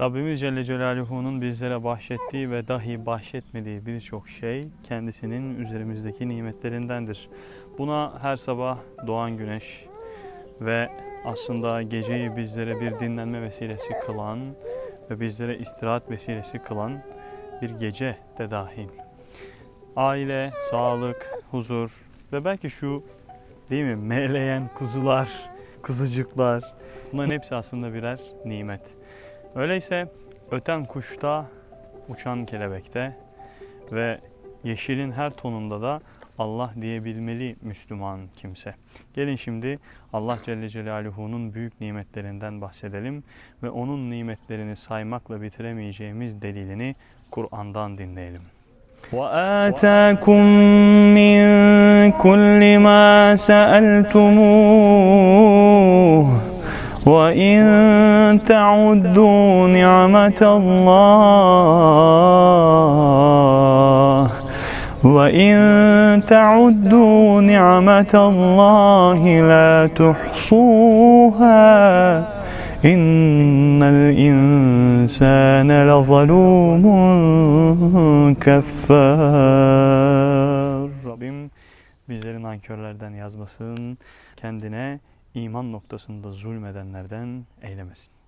Rabbimiz Celle Celaluhu'nun bizlere bahşettiği ve dahi bahşetmediği birçok şey kendisinin üzerimizdeki nimetlerindendir. Buna her sabah doğan güneş ve aslında geceyi bizlere bir dinlenme vesilesi kılan ve bizlere istirahat vesilesi kılan bir gece de dahil. Aile, sağlık, huzur ve belki şu değil mi meyleyen kuzular, kuzucuklar bunların hepsi aslında birer nimet. Öyleyse öten kuşta, uçan kelebekte ve yeşilin her tonunda da Allah diyebilmeli Müslüman kimse. Gelin şimdi Allah Celle Celaluhu'nun büyük nimetlerinden bahsedelim ve onun nimetlerini saymakla bitiremeyeceğimiz delilini Kur'an'dan dinleyelim. وآتاكم من كل ما سألتموه وإن تعدوا نعمة الله وإن تعدوا نعمة الله لا تحصوها إن الإنسان لظلوم كفار Rabbim bizleri nankörlerden yazmasın, kendine iman noktasında zulmedenlerden eylemesin.